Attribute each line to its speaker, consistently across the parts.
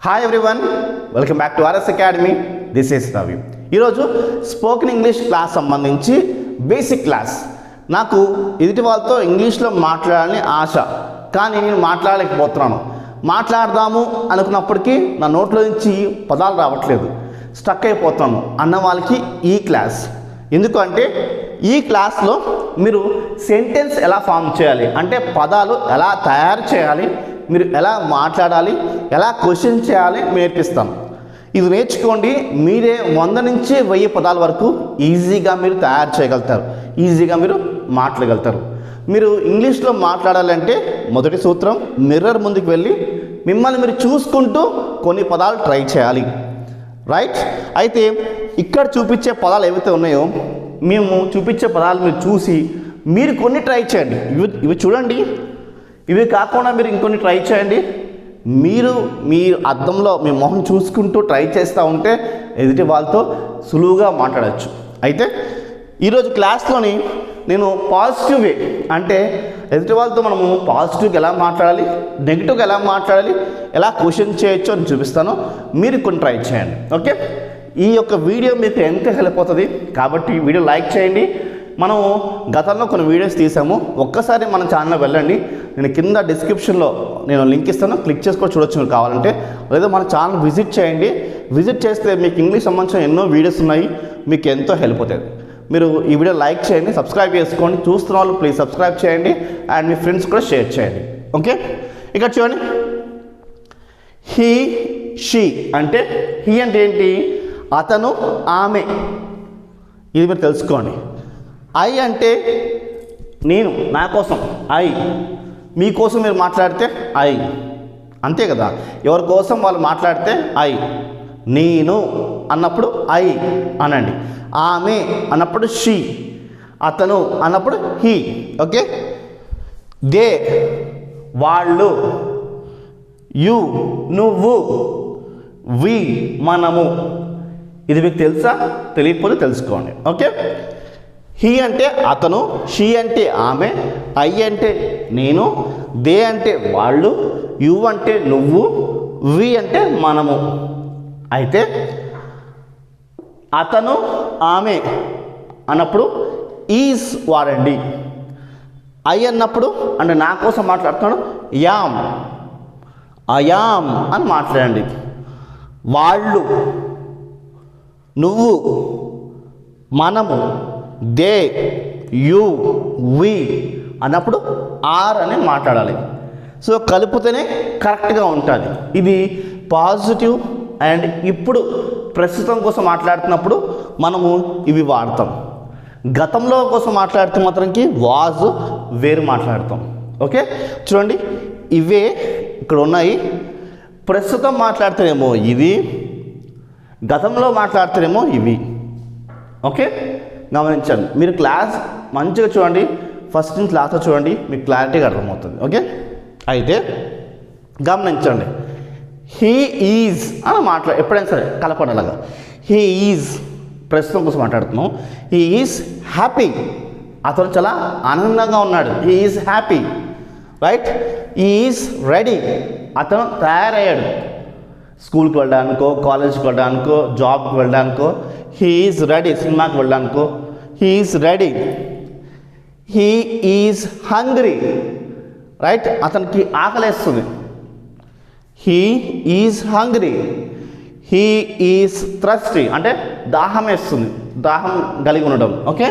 Speaker 1: Hi everyone welcome back to RS academy this is Ravi ఈరోజు spoken English class సంబంధించి basic class నాకు ఎదుటి వాళ్ళతో ఇంగ్లీష్లో మాట్లాడాలని ఆశ కానీ నేను మాట్లాడలేకపోతున్నాను. మాట్లాడదాము అనుకున్నప్పటికీ నా నోట్లో నుంచి పదాలు రావట్లేదు. స్టక్ అయిపోతాను అన్న వాళ్ళకి ఈ క్లాస్ ఎందుకంటే ఈ క్లాస్లో మీరు సెంటెన్స్ ఎలా ఫామ్ చేయాలి అంటే పదాలు ఎలా తయారు చేయాలి మీరు ఎలా మాట్లాడాలి ఎలా క్వశ్చన్ చేయాలి నేర్పిస్తాం. ఇది నేర్చుకోండి మీరే వంద నుంచి వెయ్యి పదాల వరకు ఈజీగా మీరు తయారు చేయగలుగుతారు. ఈజీగా మీరు మాట్లాడగలుగుతారు. మీరు ఇంగ్లీష్లో మాట్లాడాలంటే మొదటి సూత్రం మిర్రర్ ముందుకు వెళ్ళి మిమ్మల్ని మీరు చూసుకుంటూ కొన్ని పదాలు ట్రై చేయాలి. రైట్? అయితే ఇక్కడ చూపించే పదాలు ఏవైతే ఉన్నాయో మేము చూపించే పదాలు మీరు చూసి మీరు కొన్ని ట్రై చేయండి. ఇవి ఇవి చూడండి. ఇవి కాకుండా మీరు ఇంకొన్ని ట్రై చేయండి. మీరు మీ అద్దంలో మీ మొహం చూసుకుంటూ ట్రై చేస్తూ ఉంటే ఎదుటి వాళ్ళతో సులువుగా మాట్లాడచ్చు. అయితే ఈరోజు క్లాస్లోని నేను పాజిటివ్ వే అంటే ఎదుటి వాళ్ళతో మనము పాజిటివ్గా ఎలా మాట్లాడాలి నెగిటివ్గా ఎలా మాట్లాడాలి ఎలా క్వశ్చన్ చేయొచ్చు అని చూపిస్తాను. మీరు కొన్ని ట్రై చేయండి. ఓకే? ఈ యొక్క వీడియో మీకు ఎంత హెల్ప్ అవుతుంది కాబట్టి ఈ వీడియో లైక్ చేయండి. మనం గతంలో కొన్ని వీడియోస్ తీసాము. ఒక్కసారి మన ఛానల్ వెళ్ళండి. నేను కింద డిస్క్రిప్షన్లో నేను లింక్ ఇస్తాను. క్లిక్ చేసుకొని చూడొచ్చు మీరు కావాలంటే. లేదా మన ఛానల్ విజిట్ చేయండి. విజిట్ చేస్తే మీకు ఇంగ్లీష్ సంబంధించిన ఎన్నో వీడియోస్ ఉన్నాయి. మీకు ఎంతో హెల్ప్ అవుతుంది మీరు ఈ వీడియో లైక్ చేయండి సబ్స్క్రైబ్ చేసుకోండి. చూస్తున్న వాళ్ళు ప్లీజ్ సబ్స్క్రైబ్ చేయండి. అండ్ మీ ఫ్రెండ్స్ కూడా షేర్ చేయండి. ఓకే ఇక్కడ చూడండి. హీ షీ అంటే హీ అంటే ఏంటి? అతను ఆమె. ఇది మీరు తెలుసుకోండి. ఐ అంటే నేను నా కోసం. ఐ మీకోసం మీరు మాట్లాడితే ఐ. అంతే కదా? ఎవరి కోసం వాళ్ళు మాట్లాడితే ఐ. నేను అన్నప్పుడు ఐ అనండి. ఆమె అన్నప్పుడు షీ. అతను అన్నప్పుడు హీ. ఓకే? దే. వాళ్ళు. యు. నువ్వు. వి. మనము. ఇది మీకు తెలుసా? తెలియకపోతే తెలుసుకోండి. ఓకే? హీ అంటే అతను షీ అంటే ఆమె ఐ అంటే నేను దే అంటే వాళ్ళు యు అంటే నువ్వు వి అంటే మనము. అయితే అతను ఆమె అన్నప్పుడు ఈజ్ వాడండి ఐ అన్నప్పుడు అంటే నా కోసం మాట్లాడుతున్నాడు యామ్. అయామ్ అని మాట్లాడండి. వాళ్ళు నువ్వు మనము దే యు వి అన్నప్పుడు ఆర్ అని మాట్లాడాలి. సో కలిపితేనే కరెక్ట్గా ఉంటుంది. ఇది పాజిటివ్ అండ్ ఇప్పుడు ప్రస్తుతం కోసం మాట్లాడుతున్నప్పుడు మనము ఇవి వాడతాం. గతంలో కోసం మాట్లాడితే మాత్రంకి వాజ్ వేరు మాట్లాడతాం. ఓకే చూడండి ఇవే ఇక్కడ ఉన్నాయి. ప్రస్తుతం మాట్లాడితేనేమో ఇవి. గతంలో మాట్లాడితేనేమో ఇవి. ఓకే గమనించండి. మీరు క్లాస్ మంచిగా చూడండి. ఫస్ట్ నుంచి లాస్ట్ చూడండి మీకు క్లారిటీగా అర్థమవుతుంది. ఓకే అయితే గమనించండి. హీ ఈజ్ అని మాట్లా ఎప్పుడైనా సరే కలపడలాగా. హీ ఈజ్ ప్రస్తుతం కోసం మాట్లాడుతున్నాం. హీ ఈజ్ హ్యాపీ అతను చాలా ఆనందంగా ఉన్నాడు. He is happy right is ready అతను తయారయ్యాడు. స్కూల్కి వెళ్ళడానికో కాలేజ్కి వెళ్ళడానికో జాబ్కి వెళ్ళడానికో హీ ఈజ్ రెడీ సినిమాకి వెళ్ళడానికో he is ready he is hungry right అతనికి ఆకలేస్తుంది. He is hungry he is thirsty అంటే దాహం వేస్తుంది. దాహం కలిగి ఉండడం. ఓకే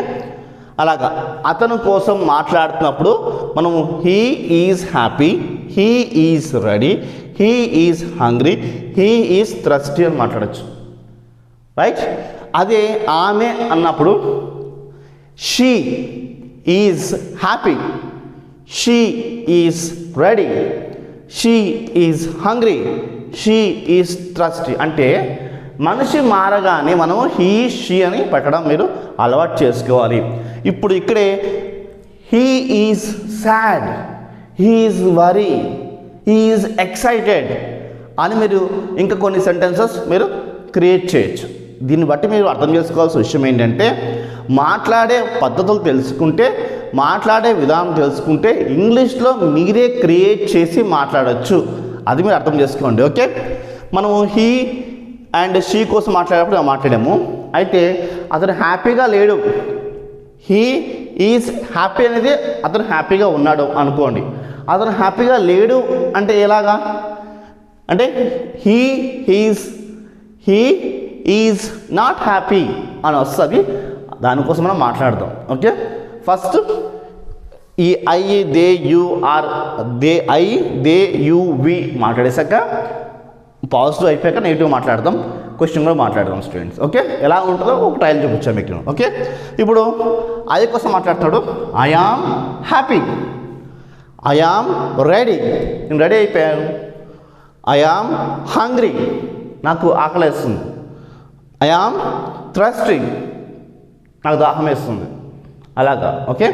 Speaker 1: అలాగా అతను కోసం మాట్లాడుతున్నప్పుడు మనము he is happy he is ready he is hungry he is thirsty అని మాట్లాడచ్చు. రైట్ అదే ఆమె అన్నప్పుడు she is happy she is ready she is hungry she is thirsty అంటే మనిషి మారగానే మనం హీ షీ అని పెట్టడం మీరు అలవాటు చేసుకోవాలి. ఇప్పుడు ఇక్కడే he is sad he is worry he is excited అని మీరు ఇంకా కొన్ని సెంటెన్సెస్ మీరు క్రియేట్ చేయొచ్చు. దీన్ని బట్టి మీరు అర్థం చేసుకోవాల్సిన విషయం ఏంటంటే మాట్లాడే పద్ధతులు తెలుసుకుంటే మాట్లాడే విధానం తెలుసుకుంటే ఇంగ్లీష్లో మీరే క్రియేట్ చేసి మాట్లాడచ్చు. అది మీరు అర్థం చేసుకోండి ఓకే? మనము హీ అండ్ షీ కోసం మాట్లాడేటప్పుడు మాట్లాడాము. అయితే అతను హ్యాపీగా లేడు. హీ ఈజ్ హ్యాపీ అనేది అతను హ్యాపీగా ఉన్నాడు అనుకోండి. అతను హ్యాపీగా లేడు అంటే ఎలాగా? అంటే he he's he is not happy అని వస్తుంది. దానికోసం మనం మాట్లాడదాం. ఓకే? ఫస్ట్ ఈ I they you are they I they you we మాట్లాడేశాక positive అయిపోయాక నెగిటివ్ మాట్లాడదాం. క్వశ్చన్ కూడా మాట్లాడదాం స్టూడెంట్స్ ఓకే? ఎలా ఉంటుందో ఒక ట్రయల్ చూపించాం మీకు. ఓకే? ఇప్పుడు ఐ కోసం మాట్లాడతాడు. ఐ హ్యాపీ ఐ రెడీ నేను రెడీ అయిపోయాను. ఐ హంగ్రీ నాకు ఆకలి వేస్తుంది ఐ నాకు దాహం వేస్తుంది. అలాగా ఓకే?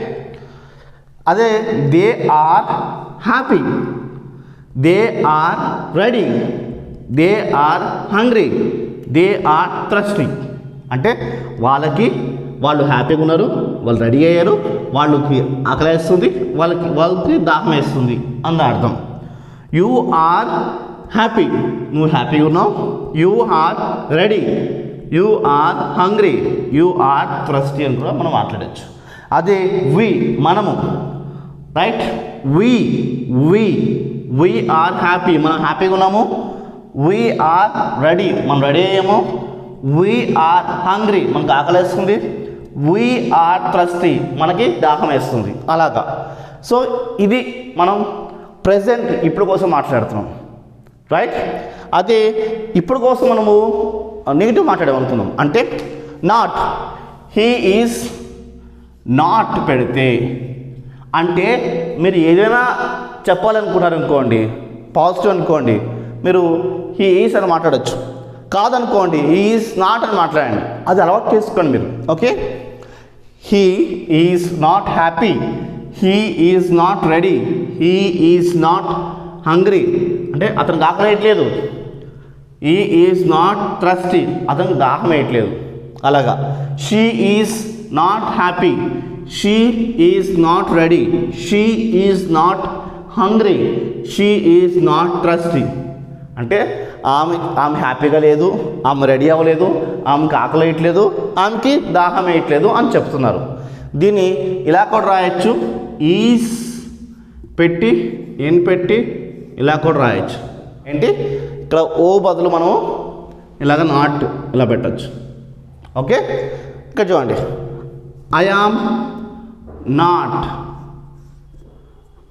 Speaker 1: అదే they are happy. They are ready. They are hungry. They are thirsty అంటే వాళ్ళకి వాళ్ళు హ్యాపీగా ఉన్నారు వాళ్ళు రెడీ అయ్యారు వాళ్ళకి ఆకలి వేస్తుంది వాళ్ళకి వాళ్ళకి దాహం వేస్తుంది అన్న అర్థం. You are happy. నువ్వు హ్యాపీగా ఉన్నావు. You are ready. You are hungry you are thirsty అని కూడా మనం మాట్లాడచ్చు. అదే వి మనము. Right we we we are happy మనం హ్యాపీగా ఉన్నాము? వి ఆర్ రెడీ మనం రెడీ అయ్యాము? వి ఆర్ హంగ్రీ మనకు ఆకలి వేస్తుంది? వి ఆర్ థ్రస్టీ మనకి దాహం వేస్తుంది. అలాగా. సో ఇది మనం ప్రజెంట్ ఇప్పుడు కోసం మాట్లాడుతున్నాం. రైట్ అదే ఇప్పుడు కోసం మనము నెగిటివ్ మాట్లాడమనుకున్నాం అంటే నాట్ హీ ఈజ్ నాట్ పెడితే అంటే మీరు ఏదైనా చెప్పాలనుకున్నారు అనుకోండి పాజిటివ్ అనుకోండి మీరు హీ ఈజ్ అని మాట్లాడచ్చు. కాదనుకోండి ఈజ్ నాట్ అని మాట్లాడండి. అది అలవాటు చేసుకోండి మీరు okay he is not happy he is not ready he is not hungry అంటే అతనికి ఆకలేయట్లేదు ఈ ఈజ్ నాట్ ట్రస్టీ అతనికి దాహం వేయట్లేదు. అలాగా. She is not happy she is not ready she is not hungry she is not thirsty అంటే ఆమె ఆమె హ్యాపీగా లేదు. ఆమె రెడీ అవ్వలేదు. ఆమెకి ఆకలి వేయట్లేదు. ఆమెకి దాహం వేయట్లేదు అని చెప్తున్నారు. దీన్ని ఇలా కూడా రాయొచ్చు. ఈజ్ పెట్టి ఎన్ పెట్టి ఇలా కూడా రాయొచ్చు. ఏంటి? ఇక్కడ ఓ బదులు మనం ఇలాగ నాట్ ఇలా పెట్టచ్చు. ఓకే ఇక్కడ చూడండి. I am not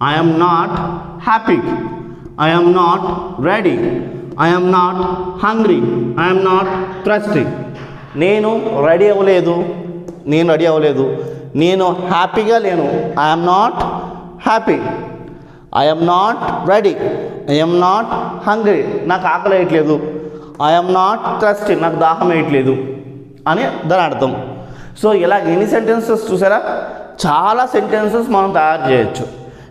Speaker 1: I not happy I not ready I not hungry I am not thirsty నేను రెడీ అవ్వలేదు. నేను రెడీ అవ్వలేదు. నేను హ్యాపీగా లేను. I'm not happy I'm not ready I'm not hungry నాకు ఆకలి వేయట్లేదు. ఐఎమ్ నాట్ థ్రస్టీ నాకు దాహం వేయట్లేదు. అని దాని అర్థం. సో ఇలా ఎన్ని సెంటెన్సెస్ చూసారా? చాలా సెంటెన్సెస్ మనం తయారు చేయొచ్చు.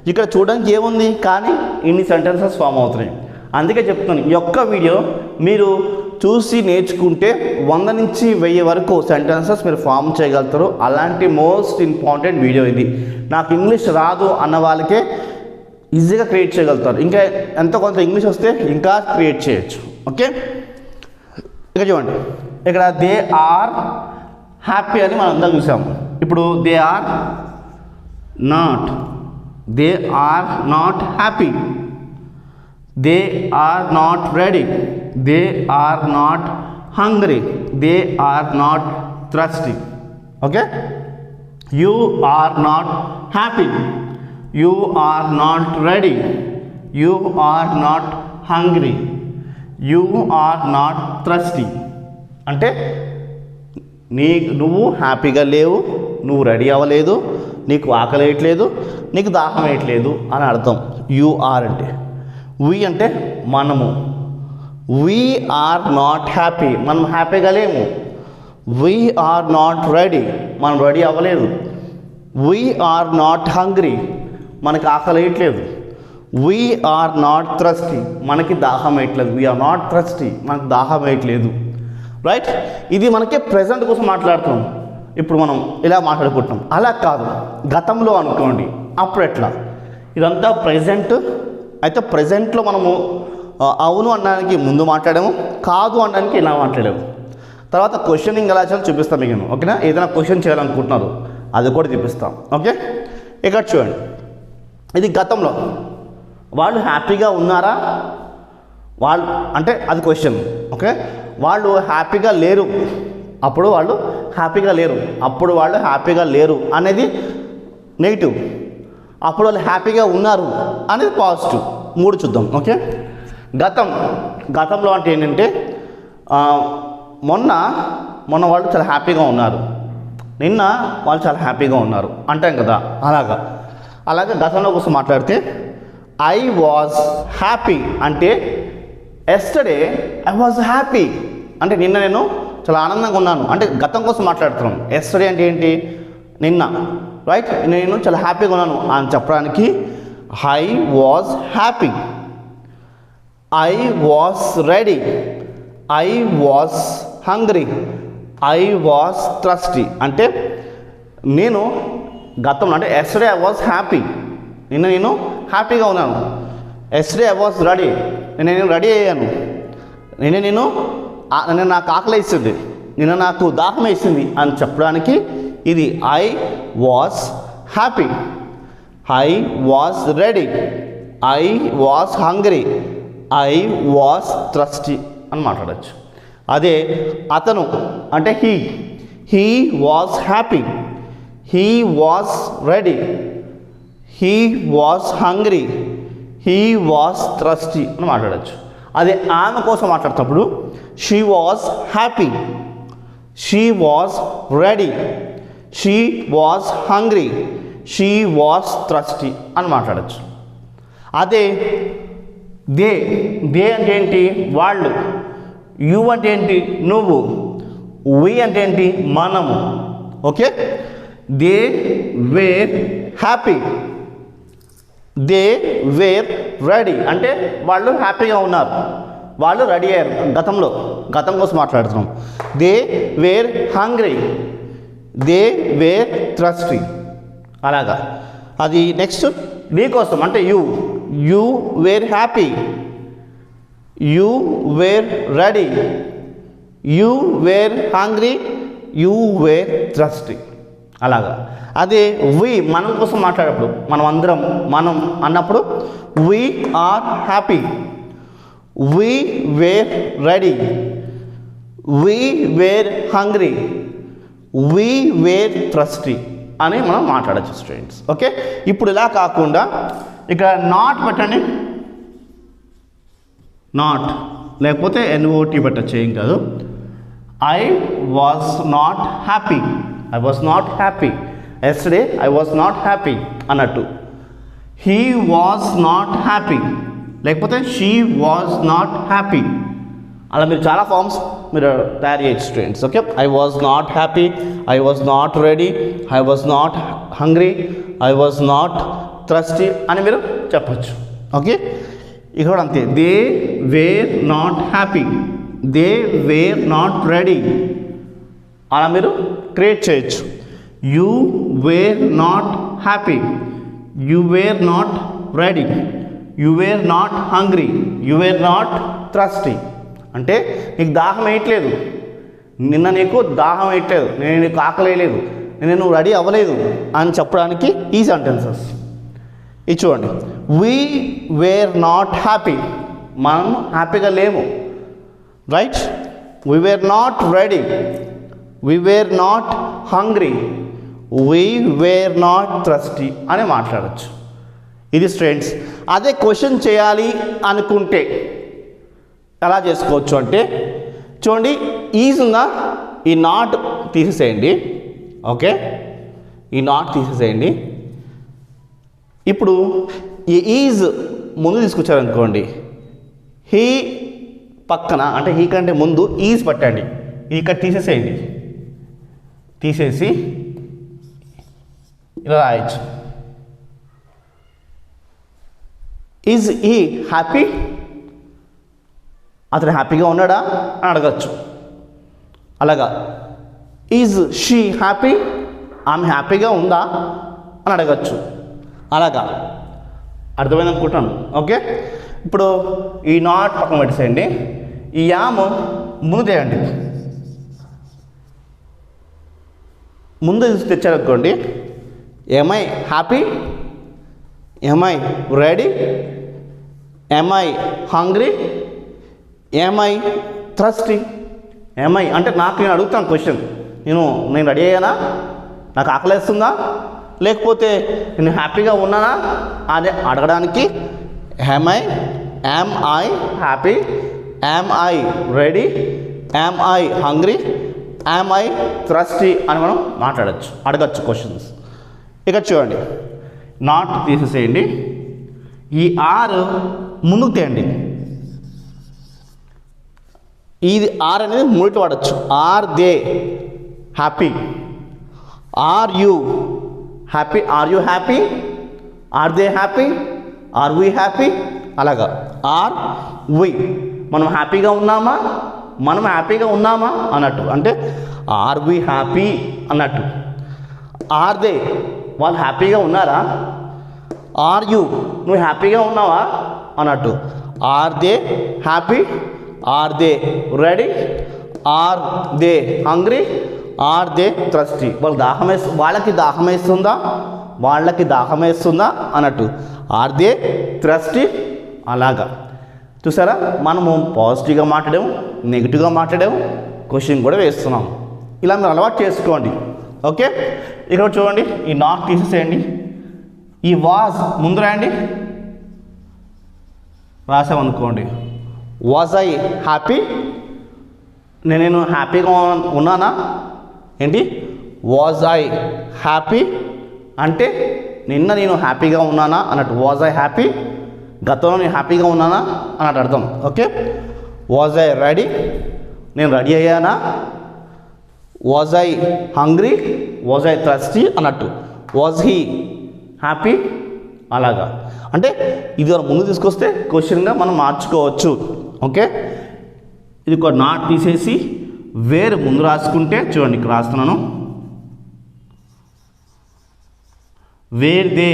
Speaker 1: ఇక్కడ చూడడానికి ఏముంది? కానీ ఇన్ని సెంటెన్సెస్ ఫామ్ అవుతున్నాయి. అందుకే చెప్తున్నాను ఈ యొక్క వీడియో మీరు చూసి నేర్చుకుంటే వంద నుంచి వెయ్యి వరకు సెంటెన్సెస్ మీరు ఫామ్ చేయగలుగుతారు. అలాంటి మోస్ట్ ఇంపార్టెంట్ వీడియో ఇది. నాకు ఇంగ్లీష్ రాదు అన్న వాళ్ళకే ఈజీగా క్రియేట్ చేయగలుగుతారు. ఇంకా ఎంతో కొంత ఇంగ్లీష్ వస్తే ఇంకా క్రియేట్ చేయొచ్చు. ఓకే? ఇక చూడండి. ఇక్కడ దే ఆర్ హ్యాపీ అని మనం అందరం చూసాము ఇప్పుడు they are not. They are not happy. They are not ready. They are not hungry. They are not thirsty okay? You are not happy. You are not ready you are not hungry you are not thirsty అంటే నీ నువ్వు హ్యాపీగా లేవు నువ్వు ready అవ్వలేదు నీకు ఆకలి వేయట్లేదు నీకు దాహం వేయట్లేదు అని అర్థం. యు ఆర్ అంటే వి అంటే మనము. వి ఆర్ నాట్ హ్యాపీ మనం హ్యాపీగా లేము. వి ఆర్ నాట్ రెడీ మనం రెడీ అవ్వలేదు. వి ఆర్ నాట్ హంగ్రీ మనకి ఆకలి వేయట్లేదు. వీఆర్ నాట్ థ్రస్టీ మనకి దాహం వేయట్లేదు. వీఆర్ నాట్ థ్రస్టీ మనకి దాహం వేయట్లేదు. రైట్ ఇది మనకి ప్రజెంట్ కోసం మాట్లాడుతున్నాం. ఇప్పుడు మనం ఇలా మాట్లాడుకుంటున్నాం. అలా కాదు. గతంలో అనుకోండి. అప్పుడు ఎట్లా? ఇదంతా ప్రజెంట్ అయితే ప్రజెంట్లో మనము అవును అనడానికి ముందు మాట్లాడాము. కాదు అనడానికి ఇలా మాట్లాడాము. తర్వాత క్వశ్చనింగ్ ఎలా చేయాలో చూపిస్తాం మీకు నేను, ఓకేనా? ఏదైనా క్వశ్చన్ చేయాలనుకుంటున్నారు. అది కూడా చూపిస్తాం. ఓకే? ఇక్కడ చూడండి. ఇది గతంలో. వాళ్ళు హ్యాపీగా ఉన్నారా? వాళ్ళు అంటే అది క్వశ్చన్ ఓకే వాళ్ళు హ్యాపీగా లేరు. అప్పుడు వాళ్ళు హ్యాపీగా లేరు. అప్పుడు వాళ్ళు హ్యాపీగా లేరు అనేది నెగిటివ్ అప్పుడు వాళ్ళు హ్యాపీగా ఉన్నారు అనేది పాజిటివ్ మూడు చూద్దాం. ఓకే గతం గతంలో అంటే ఏంటంటే మొన్న మొన్న వాళ్ళు చాలా హ్యాపీగా ఉన్నారు. నిన్న వాళ్ళు చాలా హ్యాపీగా ఉన్నారు. అంటాం కదా అలాగా. అలాగే గతంలో కోసం మాట్లాడితే ఐ వాజ్ హ్యాపీ అంటే ఎస్టర్డే ఐ వాజ్ హ్యాపీ అంటే నిన్న నేను చాలా ఆనందంగా ఉన్నాను అంటే గతం కోసం మాట్లాడుతున్నాను ఎస్టర్డే అంటే ఏంటి? నిన్న. రైట్ నేను చాలా హ్యాపీగా ఉన్నాను అని చెప్పడానికి I was happy I was ready I was hungry I was thirsty అంటే నేను గతంలో అంటే ఎస్డే ఐ వాస్ హ్యాపీ నిన్న నేను హ్యాపీగా ఉన్నాను. ఎస్డే ఐ వాస్ రెడీ నిన్న నేను రెడీ అయ్యాను. నిన్న నేను ఆ- నిన్న నాకు ఆకలి వేసింది. నిన్న నాకు దాహం వేసింది అని చెప్పడానికి ఇది I was happy I was ready I was hungry I was thirsty అని మాట్లాడచ్చు. అదే అతను అంటే he he was happy he was ready he was hungry he was thirsty అని మాట్లాడచ్చు. అదే ఆమె కోసం మాట్లాడేటప్పుడు she was happy she was ready she was hungry she was thirsty అని మాట్లాడచ్చు. అదే దే. దే అంటే ఏంటి? వాళ్ళు. యు అంటే ఏంటి? నువ్వు. వి అంటే ఏంటి? మనము. Okay they were happy. They were ready. అంటే వాళ్ళు హ్యాపీగా ఉన్నారు. వాళ్ళు రెడీ అయ్యారు గతంలో. గతం కోసం మాట్లాడుతున్నాం. They were hungry. They were thirsty. అలాగా. అది నెక్స్ట్ నీ కోసం. అంటే you. You were happy. You were ready. You were hungry. You were thirsty. అలాగా. అదే వి మనం కోసం మాట్లాడేప్పుడు మనం అందరం మనం అన్నప్పుడు we are happy we were ready we were hungry we were thirsty అని మనం మాట్లాడచ్చు స్టూడెంట్స్ ఓకే ఇప్పుడు ఇలా కాకుండా ఇక్కడ నాట్ పెట్టండి. నాట్ లేకపోతే ఎన్ఓటీ పెట్టచ్చు ఏం కాదు. I was not happy I was not happy yesterday I was not happy అన్నట్టు. హీ వాజ్ నాట్ హ్యాపీ లేకపోతే షీ వాజ్ నాట్ హ్యాపీ అలా మీరు చాలా ఫామ్స్ మీరు తయారు చేయొచ్చు students okay I was not happy I was not ready I was not hungry I was not thirsty అని మీరు చెప్పచ్చు. ఓకే ఇక్కడ కూడా అంతే. They were not happy they were not ready అలా మీరు క్రియేట్ చేయొచ్చు. You were not happy you were not ready you were not hungry you were not thirsty అంటే నీకు దాహం వేయట్లేదు. నిన్న నీకు దాహం వేయట్లేదు. నేను నీకు ఆకలి వేయలేదు. నేను నువ్వు రెడీ అవ్వలేదు అని చెప్పడానికి ఈ సెంటెన్సెస్ ఇది చూడండి. వీ వేర్ నాట్ హ్యాపీ మనం హ్యాపీగా లేము. Right we were not ready we were not hungry we were not thirsty అని మాట్లాడచ్చు. ఇది స్ట్రెండ్స్ అదే క్వశ్చన్ చేయాలి అనుకుంటే ఎలా చేసుకోవచ్చు అంటే చూడండి ఈజ్ ఉందా? ఈ నాట్ తీసేసేయండి. ఓకే ఈ నాట్ తీసేసేయండి. ఇప్పుడు ఈ ఈజ్ ముందు తీసుకొచ్చారనుకోండి హీ పక్కన అంటే హీ కంటే ముందు ఈజ్ పట్టండి. ఇక్కడ తీసేసేయండి. తీసేసి ఇలా రాయొచ్చు. ఈజ్ ఈ హ్యాపీ అతను హ్యాపీగా ఉన్నాడా అని అడగచ్చు. అలాగా. ఈజ్ షీ హ్యాపీ ఆమె హ్యాపీగా ఉందా అని అడగచ్చు. అలాగా. అర్థమైంది అనుకుంటాను ఓకే ఇప్పుడు ఈ నాట్ పక్కన పెట్టేసేయండి. ఈ యామ్ ముందు చేయండి ముందు తెచ్చారనుకోండి. Am I happy am I ready am I hungry am I thirsty am I అంటే నాకు నేను అడుగుతాను క్వశ్చన్ నేను నేను రెడీ అయ్యానా? నాకు ఆకలేస్తుందా లేకపోతే నేను హ్యాపీగా ఉన్నానా? అదే అడగడానికి am I am I happy am I ready am I hungry am I thirsty అని మనం మాట్లాడచ్చు అడగచ్చు క్వశ్చన్స్ ఇక చూడండి నాట్ తీసేసేయండి. ఈ ఆర్ ముందుకు తేయండి. ఇది ఆర్ అనేది మూడిటి వాడచ్చు. Are they happy are you happy are you happy are they happy are we happy అలాగా. ఆర్ వి మనం హ్యాపీగా ఉన్నామా? మనం హ్యాపీగా ఉన్నామా అన్నట్టు. అంటే ఆర్ వి హ్యాపీ అన్నట్టు. ఆర్ దే వాళ్ళు హ్యాపీగా ఉన్నారా? ఆర్ యూ నువ్వు హ్యాపీగా ఉన్నావా? అన్నట్టు. Are they happy? Are they ready? Are they hungry? Are they thirsty వాళ్ళు దాహం వేస్తు వాళ్ళకి దాహం వేస్తుందా వాళ్ళకి దాహం వేస్తుందా అన్నట్టు. ఆర్ దే ట్రస్టీ అలాగా. చూసారా? మనము పాజిటివ్గా మాట్లాడాము నెగిటివ్గా మాట్లాడాము క్వశ్చన్ కూడా వేస్తున్నాం ఇలా మీరు అలవాటు చేసుకోండి. ఓకే ఇక్కడ చూడండి ఈ నాట్ తీసేసేయండి. ఈ వాజ్ ముందు రాయండి. రాసామనుకోండి. వాజ్ ఐ హ్యాపీ నేను నేను హ్యాపీగా ఉన్నానా? ఏంటి? వాజ్ ఐ హ్యాపీ అంటే నిన్న నేను హ్యాపీగా ఉన్నానా? అన్నట్టు వాజ్ ఐ హ్యాపీ గతంలో నేను హ్యాపీగా ఉన్నానా అన్నట్టు అర్థం. ఓకే? వాజ్ ఐ రెడీ నేను ready అయ్యానా? Was I hungry was I thirsty అన్నట్టు. వాజ్ హీ హ్యాపీ అలాగా. అంటే ఇది మనం ముందు తీసుకొస్తే క్వశ్చన్గా మనం మార్చుకోవచ్చు. ఓకే? ఇది ఒక నాట్ తీసేసి వేరు ముందు రాసుకుంటే చూడండి ఇక్కడ రాస్తున్నాను. Were they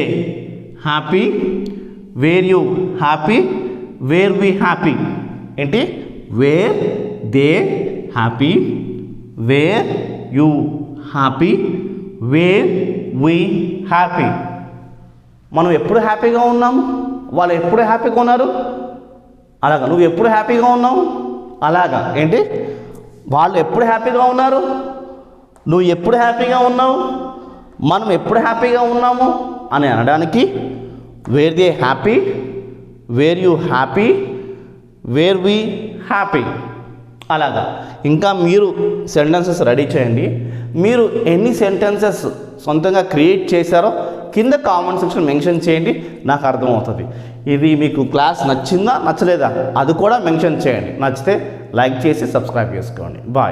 Speaker 1: happy were you happy were we happy ఏంటి? Were they happy were you happy were we happy మనం ఎప్పుడు హ్యాపీగా ఉన్నాము వాళ్ళు ఎప్పుడు హ్యాపీగా ఉన్నారు? అలాగా. నువ్వు ఎప్పుడు హ్యాపీగా ఉన్నావు? అలాగా. ఏంటి? వాళ్ళు ఎప్పుడు హ్యాపీగా ఉన్నారు? నువ్వు ఎప్పుడు హ్యాపీగా ఉన్నావు? మనం ఎప్పుడు హ్యాపీగా ఉన్నాము? అని అనడానికి were they happy were you happy were we happy అలాగా. ఇంకా మీరు సెంటెన్సెస్ రెడీ చేయండి. మీరు ఎన్ని సెంటెన్సెస్ సొంతంగా క్రియేట్ చేశారో కింద కామెంట్ సెక్షన్ మెన్షన్ చేయండి. నాకు అర్థమవుతుంది. ఇది మీకు క్లాస్ నచ్చిందా నచ్చలేదా? అది కూడా మెన్షన్ చేయండి. నచ్చితే లైక్ చేసి సబ్స్క్రైబ్ చేసుకోండి. బాయ్